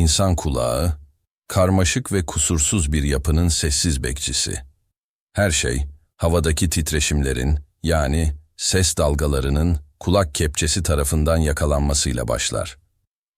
insan kulağı, karmaşık ve kusursuz bir yapının sessiz bekçisi. Her şey, havadaki titreşimlerin, yani ses dalgalarının kulak kepçesi tarafından yakalanmasıyla başlar.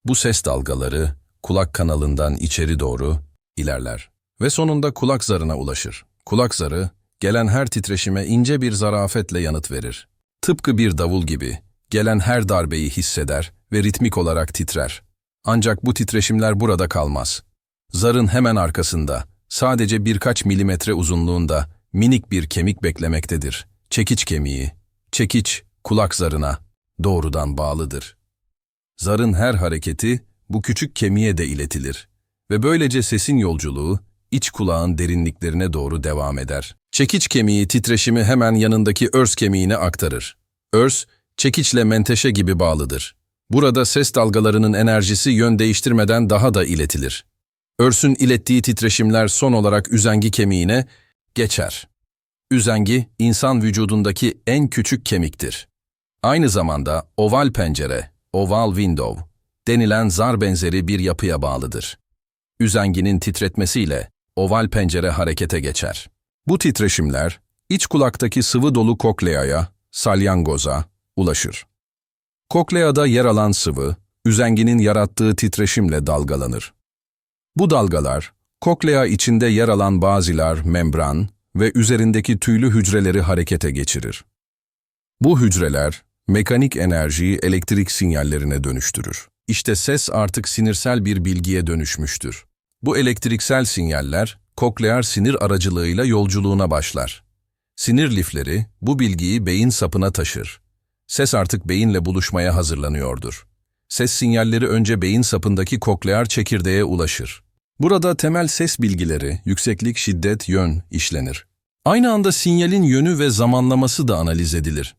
Bu ses dalgaları, kulak kanalından içeri doğru ilerler ve sonunda kulak zarına ulaşır. Kulak zarı, gelen her titreşime ince bir zarafetle yanıt verir. Tıpkı bir davul gibi, gelen her darbeyi hisseder ve ritmik olarak titrer. Ancak bu titreşimler burada kalmaz. Zarın hemen arkasında, sadece birkaç milimetre uzunluğunda minik bir kemik beklemektedir. Çekiç kemiği. Çekiç, kulak zarına doğrudan bağlıdır. Zarın her hareketi bu küçük kemiğe de iletilir ve böylece sesin yolculuğu iç kulağın derinliklerine doğru devam eder. Çekiç kemiği titreşimi hemen yanındaki örs kemiğine aktarır. Örs, çekiçle menteşe gibi bağlıdır. Burada ses dalgalarının enerjisi yön değiştirmeden daha da iletilir. Örsün ilettiği titreşimler son olarak üzengi kemiğine geçer. Üzengi, insan vücudundaki en küçük kemiktir. Aynı zamanda oval pencere, oval window denilen zar benzeri bir yapıya bağlıdır. Üzenginin titretmesiyle oval pencere harekete geçer. Bu titreşimler iç kulaktaki sıvı dolu kokleaya, salyangoza ulaşır. Kokleada yer alan sıvı, üzenginin yarattığı titreşimle dalgalanır. Bu dalgalar, koklea içinde yer alan bazilar, membran ve üzerindeki tüylü hücreleri harekete geçirir. Bu hücreler, mekanik enerjiyi elektrik sinyallerine dönüştürür. İşte ses artık sinirsel bir bilgiye dönüşmüştür. Bu elektriksel sinyaller, koklear sinir aracılığıyla yolculuğuna başlar. Sinir lifleri bu bilgiyi beyin sapına taşır. Ses artık beyinle buluşmaya hazırlanıyordur. Ses sinyalleri önce beyin sapındaki koklear çekirdeğe ulaşır. Burada temel ses bilgileri, yükseklik, şiddet, yön işlenir. Aynı anda sinyalin yönü ve zamanlaması da analiz edilir.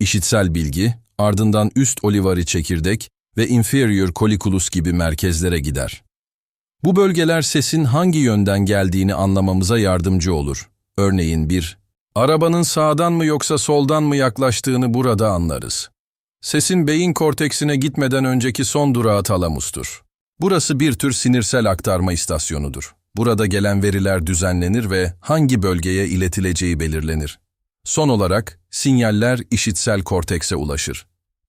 İşitsel bilgi, ardından üst olivari çekirdek ve inferior colliculus gibi merkezlere gider. Bu bölgeler sesin hangi yönden geldiğini anlamamıza yardımcı olur. Örneğin bir, arabanın sağdan mı yoksa soldan mı yaklaştığını burada anlarız. Sesin beyin korteksine gitmeden önceki son durağı talamustur. Burası bir tür sinirsel aktarma istasyonudur. Burada gelen veriler düzenlenir ve hangi bölgeye iletileceği belirlenir. Son olarak sinyaller işitsel kortekse ulaşır.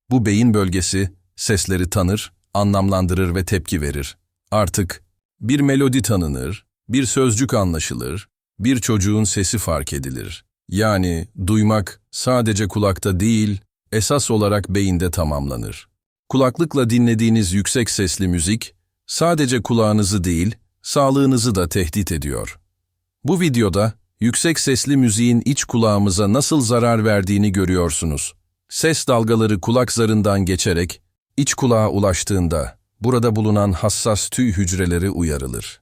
Bu beyin bölgesi sesleri tanır, anlamlandırır ve tepki verir. Artık bir melodi tanınır, bir sözcük anlaşılır, bir çocuğun sesi fark edilir. Yani duymak sadece kulakta değil, esas olarak beyinde tamamlanır. Kulaklıkla dinlediğiniz yüksek sesli müzik, sadece kulağınızı değil, sağlığınızı da tehdit ediyor. Bu videoda yüksek sesli müziğin iç kulağımıza nasıl zarar verdiğini görüyorsunuz. Ses dalgaları kulak zarından geçerek iç kulağa ulaştığında burada bulunan hassas tüy hücreleri uyarılır.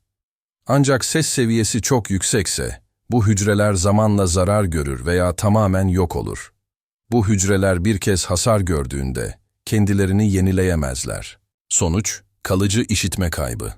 Ancak ses seviyesi çok yüksekse bu hücreler zamanla zarar görür veya tamamen yok olur. Bu hücreler bir kez hasar gördüğünde kendilerini yenileyemezler. Sonuç, kalıcı işitme kaybı.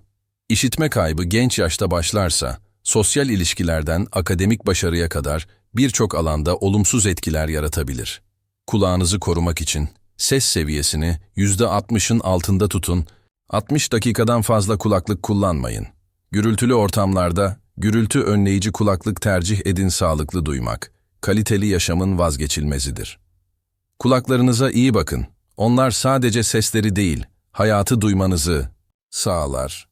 İşitme kaybı genç yaşta başlarsa, sosyal ilişkilerden akademik başarıya kadar birçok alanda olumsuz etkiler yaratabilir. Kulağınızı korumak için ses seviyesini %60'ın altında tutun, 60 dakikadan fazla kulaklık kullanmayın. Gürültülü ortamlarda gürültü önleyici kulaklık tercih edin sağlıklı duymak. Kaliteli yaşamın vazgeçilmezidir. Kulaklarınıza iyi bakın. Onlar sadece sesleri değil, hayatı duymanızı sağlar.